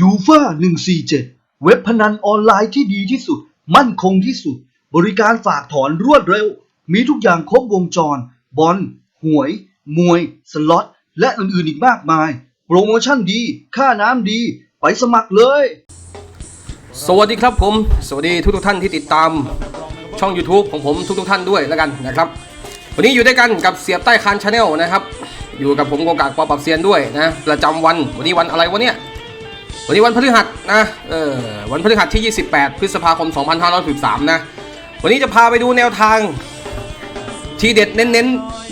ยูฟา147 เว็บพนันออนไลน์ที่ดีที่สุด มั่นคงที่สุด บริการฝากถอนรวดเร็ว มีทุกอย่างครบวงจร บอลหวย มวย สล็อต และอื่นๆอีกมากมาย โปรโมชั่นดี ค่าน้ำดี ไปสมัครเลย สวัสดีครับผม สวัสดีทุกทุกๆท่านที่ติดตามช่อง YouTube ของผมทุกทุกๆท่านด้วยแล้วกันนะครับ วันนี้อยู่ด้วยกันกับเสียบใต้คานชาแนลนะครับ อยู่กับผมโกกากปอปรับเซียนด้วยนะประจำวัน วันนี้วันอะไรวะเนี่ย วันนี้วันพฤหัสนะเออวันพฤหัสที่ 28 พฤษภาคม 2563 นะ วันนี้จะพาไปดูแนวทางทีเด็ดเน้น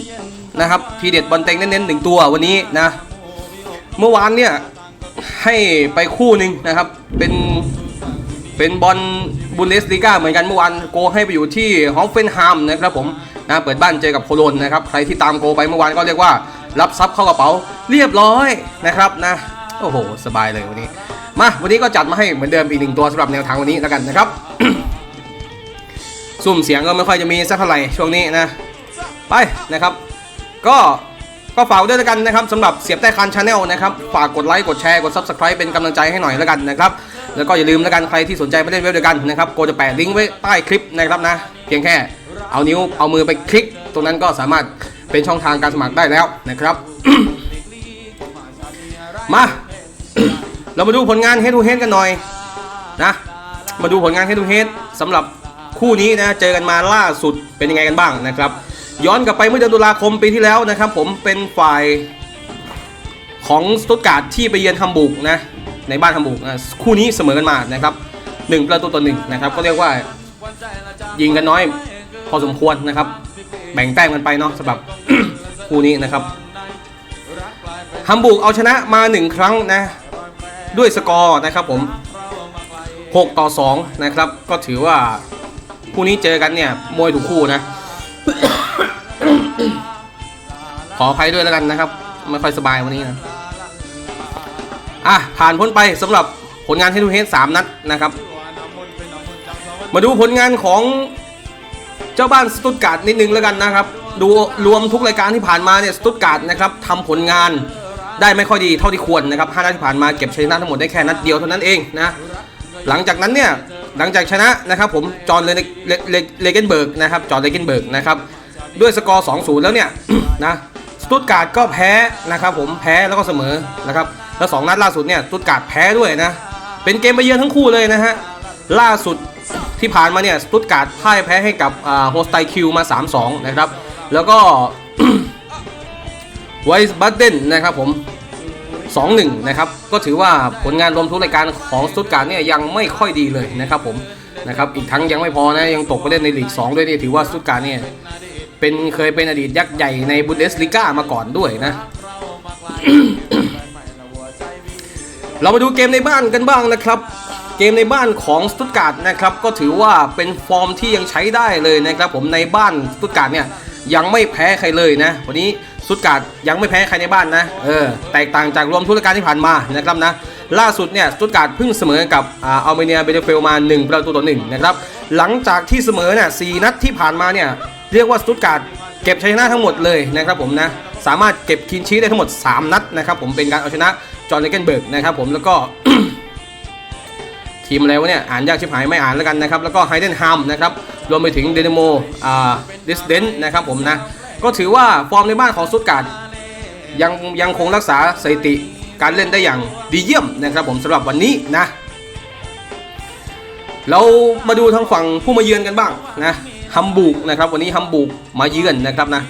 ๆนะครับทีเด็ดบอลเต็งเน้นๆหนึ่งตัววันนี้นะ เมื่อวานเนี่ยให้ไปคู่หนึ่งนะครับเป็นเป็นบอลบุนเดสลีกาเหมือนกันเมื่อวานโกให้ไปอยู่ที่ฮอฟเฟนฮามนะครับผมนะเปิดบ้านเจอกับโคโลนนะครับใครที่ตามโกไปเมื่อวานก็เรียกว่า รับทรัพย์เข้ากระเป๋าเรียบร้อยนะครับนะ โอ้โห สบายเลยวันนี้ มาวันนี้ก็จัดมาให้เหมือนเดิมอีกหนึ่งตัวสำหรับแนวทางวันนี้แล้วกันนะครับ ซุ่มเสียงก็ไม่ค่อยจะมีสักเท่าไหร่ช่วงนี้นะ ไปนะครับ ก็ก็ฝากด้วยแล้วกันนะครับสำหรับเสียบใต้คานชาแนลนะครับ ฝากกดไลค์กดแชร์กด Subscribe เป็นกำลังใจให้หน่อยแล้วกันนะครับ แล้วก็อย่าลืมแล้วกันใครที่สนใจมาเล่นเว็บเดียวกันนะครับโกจะแปะลิงก์ไว้ใต้คลิปนะครับนะ เพียงแค่เอานิ้วเอามือไปคลิก ตรงนั้นก็สามารถเป็นช่องทางการสมัครได้แล้วนะครับ มา เรามาดูผลงาน Head to Head กันหน่อยนะ มาดูผลงาน Head to Head สำหรับคู่นี้นะเจอกันมาล่าสุดเป็นยังไงกันบ้างนะครับ ย้อนกลับไปเมื่อเดือนตุลาคมปีที่แล้วนะครับ ผมเป็นฝ่ายของสตุตการ์ดที่ไปเยือนฮัมบูร์กนะในบ้านฮัมบูร์กนะคู่นี้เสมอกันมานะครับหนึ่งประตูต่อหนึ่งนะครับก็เรียกว่ายิงกันน้อยพอสมควรนะครับ แบ่งแต้มกันไปเนาะสำหรับคู่นี้นะครับฮัมบูร์กเอาชนะมาหนึ่งครั้งนะ ด้วยสกอร์นะครับผม 6 ต่อ 2 นะครับ ก็ถือว่าคู่นี้เจอกันเนี่ยมวยถูกคู่นะ ขออภัยด้วยแล้วกันนะครับ ไม่ค่อยสบายวันนี้นะ อะ ผ่านพ้นไปสำหรับผลงานเฮดูเฮดสามนัดนะครับ มาดูผลงานของเจ้าบ้านสตุตการ์ดนิดนึงแล้วกันนะครับ ดูรวมทุกรายการที่ผ่านมาเนี่ยสตุตการ์ดนะครับทำผลงาน ได้ไม่ค่อยดีเท่าที่ควรนะครับห้านัดที่ผ่านมาเก็บชัยชนะทั้งหมดได้แค่นัดเดียวเท่านั้นเองนะหลังจากนั้นเนี่ยหลังจากชนะนะครับผมจอห์นเลเลเลเลเกนเบิร์กนะครับจอห์นเลเกนเบิร์กนะครับด้วยสกอร์ 2-0 แล้วเนี่ยนะสตุตการ์ดก็แพ้นะครับผมแพ้แล้วก็เสมอนะครับแล้วสองนัดล่าสุดเนี่ยสตุตการ์ดแพ้ด้วยนะเป็นเกมไปเยือนทั้งคู่เลยนะฮะล่าสุดที่ผ่านมาเนี่ยสตุตการ์ดพ่ายแพ้ให้กับโฮสไตคิวมา 3-2 นะครับแล้วก็ ไวส์บัตเดนนะครับผม 2-1 นะครับ ก็ถือว่าผลงานรวมทุกรายการของสตุตการ์ดเนี่ยยังไม่ค่อยดีเลยนะครับผมนะครับอีกทั้งยังไม่พอนะยังตกไปเล่นในลีก 2 ด้วยนี่ถือว่าสตุตการ์ดเนี่ยเป็นเคยเป็นอดีตยักษ์ใหญ่ในบุนเดสลิก้ามาก่อนด้วยนะ เรามาดูเกมในบ้านกันบ้างนะครับ เกมในบ้านของสตุตการ์ดนะครับก็ถือว่าเป็นฟอร์มที่ยังใช้ได้เลยนะครับผมในบ้านสตุตการ์ดเนี่ยยังไม่แพ้ใครเลยนะ วันนี้ สตุตการ์ดยังไม่แพ้ใครในบ้านนะ เออ แตกต่างจากรวมทุกรการที่ผ่านมานะครับนะ ล่าสุดเนี่ยสตุตการ์ดเพิ่งเสมอกับอ่าอัลเมเนียเบเดเฟลมา 1 ประตูต่อ1นะครับ หลังจากที่เสมอเนี่ยสนัดที่ผ่านมาเนี่ยเรียกว่าสตุตการ์ดเก็บชัยชนะทั้งหมดเลยนะครับผมนะ สามารถเก็บคินชีได้ทั้งหมด 3 นัดนะครับผมเป็นการเอาชนะจอห์นเลเกนเบิร์กนะครับผมแล้วก็ทีมอะไรวะเนี่ย อ่านยากชิบหายไม่อ่านแล้วกันนะครับ แล้วก็ไฮเดนฮัมนะครับ รวมไปถึงเดนโมอ่าดิสเดนนะครับผมนะ ก็ถือว่าฟอร์มในบ้านของสตุตการ์ยังยังคงรักษาสถิติการเล่นได้อย่างดีเยี่ยมนะครับผมสำหรับวันนี้นะ เรามาดูทางฝั่งผู้มาเยือนกันบ้างนะฮัมบูกนะครับวันนี้ฮัมบูกมาเยือนนะครับนะ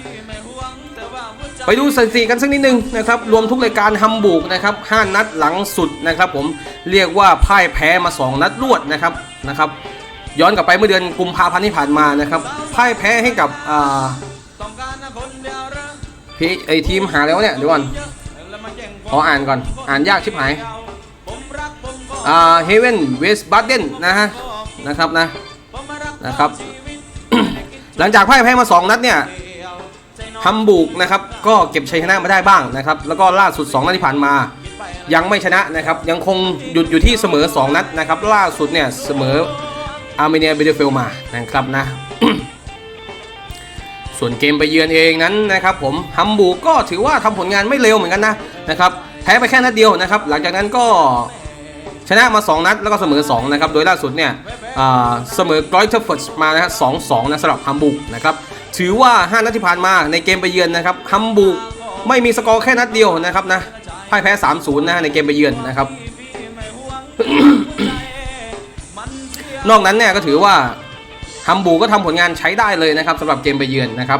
ไปดูสถิติกันสักนิดนึงนะครับรวมทุกรายการฮัมบูกนะครับ5นัดหลังสุดนะครับผมเรียกว่าพ่ายแพ้มา 2 นัดรวดนะครับนะครับ ย้อนกลับไปเมื่อเดือนกุมภาพันธ์ที่ผ่านมานะครับพ่ายแพ้ให้กับอ่า พี่ไอทีมหาแล้วเนี่ยเดี๋ยวก่อนขออ่านก่อน อ่านยากชิบหายอ่าเฮเวนเวสบัตเดนนะฮะนะครับนะนะครับ หลังจากพ่ายแพ้มา 2 นัดเนี่ยฮัมบูกนะครับก็เก็บชัยชนะมาได้บ้างนะครับ แล้วก็ล่าสุด 2 นัดที่ผ่านมา ยังไม่ชนะนะครับ ยังคงหยุดอยู่ที่เสมอ 2 นัดนะครับ ล่าสุดเนี่ยเสมออาร์เมเนียเบเดเฟลมานะครับนะ ส่วนเกมไปเยือนเองนั้นนะครับผมฮัมบูก็ถือว่าทำผลงานไม่เร็วเหมือนกันนะนะครับแพ้ไปแค่นัดเดียวนะครับ หลังจากนั้นก็ชนะมา 2 นัดแล้วก็เสมอ 2 นะครับ โดยล่าสุดเนี่ยเสมอกรอยเทอร์ฟอร์ดมานะฮะสองสองนะสำหรับฮัมบูกนะครับถือว่า 5 นัดที่ผ่านมาในเกมไปเยือนนะครับฮัมบูกไม่มีสกอร์แค่นัดเดียวนะครับนะพ่ายแพ้ 3-0 นะในเกมไปเยือนนะครับ นอกนั้นเนี่ยก็ถือว่า ฮัมบูก็ทำผลงานใช้ได้เลยนะครับสำหรับเกมไปเยือนนะครับ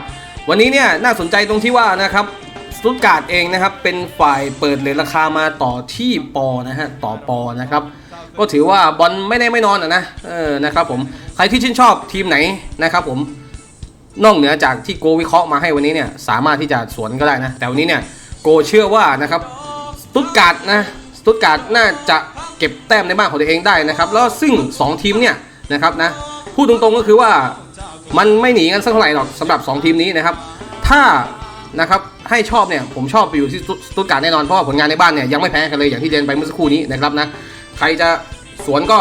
วันนี้เนี่ยน่าสนใจตรงที่ว่านะครับสตุตการ์ดเองนะครับเป็นฝ่ายเปิดเลทราคามาต่อที่ปอนะฮะต่อปอนะครับก็ถือว่าบอลไม่ได้ไม่นอนอะนะเออนะครับผมใครที่ชื่นชอบทีมไหนนะครับผมนอกเหนือจากที่โกวิเคราะห์มาให้วันนี้เนี่ยสามารถที่จะสวนก็ได้นะ แต่วันนี้เนี่ยโกเชื่อว่านะครับสตุตการ์ดนะสตุตการ์ดน่าจะเก็บแต้มในบ้านของตัวเองได้นะครับแล้วซึ่ง 2 ทีมเนี่ยนะครับนะ พูดตรงๆก็คือว่ามันไม่หนีกันสักเท่าไหร่หรอกสำหรับ 2 ทีมนี้นะครับ ถ้านะครับให้ชอบเนี่ยผมชอบไปอยู่ที่สตุตการ์ดแน่นอนเพราะว่าผลงานในบ้านเนี่ยยังไม่แพ้กันเลยอย่างที่เรียนไปเมื่อสักครู่นี้นะครับนะใครจะสวนก็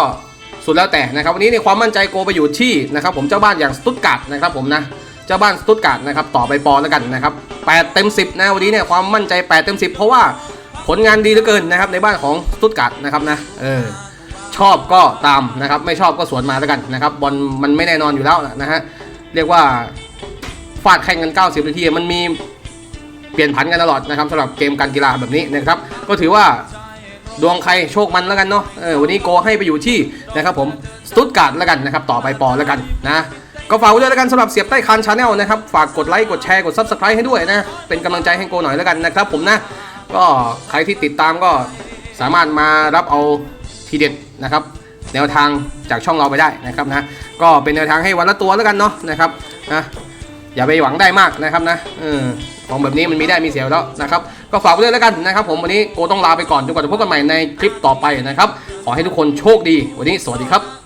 สุดแล้วแต่นะครับวันนี้ในความมั่นใจโกไปอยู่ที่นะครับผมเจ้าบ้านอย่างสตุตการ์ดนะครับผมนะเจ้าบ้านสตุตการ์ดนะครับต่อไปปอแล้วกันนะครับ8เต็ม 10 นะวันนี้เนี่ยความมั่นใจ 8 เต็ม 10 เพราะว่าผลงานดีเหลือเกินนะครับในบ้านของสตุตการ์ดนะครับนะเออ ชอบก็ตามนะครับ ไม่ชอบก็สวนมาแล้วกันนะครับบอลมันไม่แน่นอนอยู่แล้วนะฮะเรียกว่าฟาดแข่งกัน 90 นาทีมันมีเปลี่ยนผันกันตลอดนะครับสำหรับเกมการกีฬาแบบนี้นะครับ ก็ถือว่าดวงใครโชคมันแล้วกันเนาะเออวันนี้โกให้ไปอยู่ที่นะครับผมสตุตการ์ดแล้วกันนะครับ ต่อไปปอแล้วกันนะก็ฝากไว้ด้วยแล้วกันสำหรับเสียบใต้คานชาแนลนะครับ ฝากกดไลค์กดแชร์กด Subscribe ให้ด้วยนะ เป็นกำลังใจให้โกหน่อยแล้วกันนะครับผมนะ ก็ใครที่ติดตามก็สามารถมารับเอา ทีเด็ดนะครับแนวทางจากช่องเราไปได้นะครับนะก็เป็นแนวทางให้วันละตัวแล้วกันเนาะนะครับนะอย่าไปหวังได้มากนะครับนะเออของแบบนี้มันมีได้มีเสียแล้วนะครับ ก็ฝากไว้ด้วยแล้วกันนะครับ ผมวันนี้โกต้องลาไปก่อนจนกว่าจะพบกันใหม่ในคลิปต่อไปนะครับ ขอให้ทุกคนโชคดี วันนี้สวัสดีครับ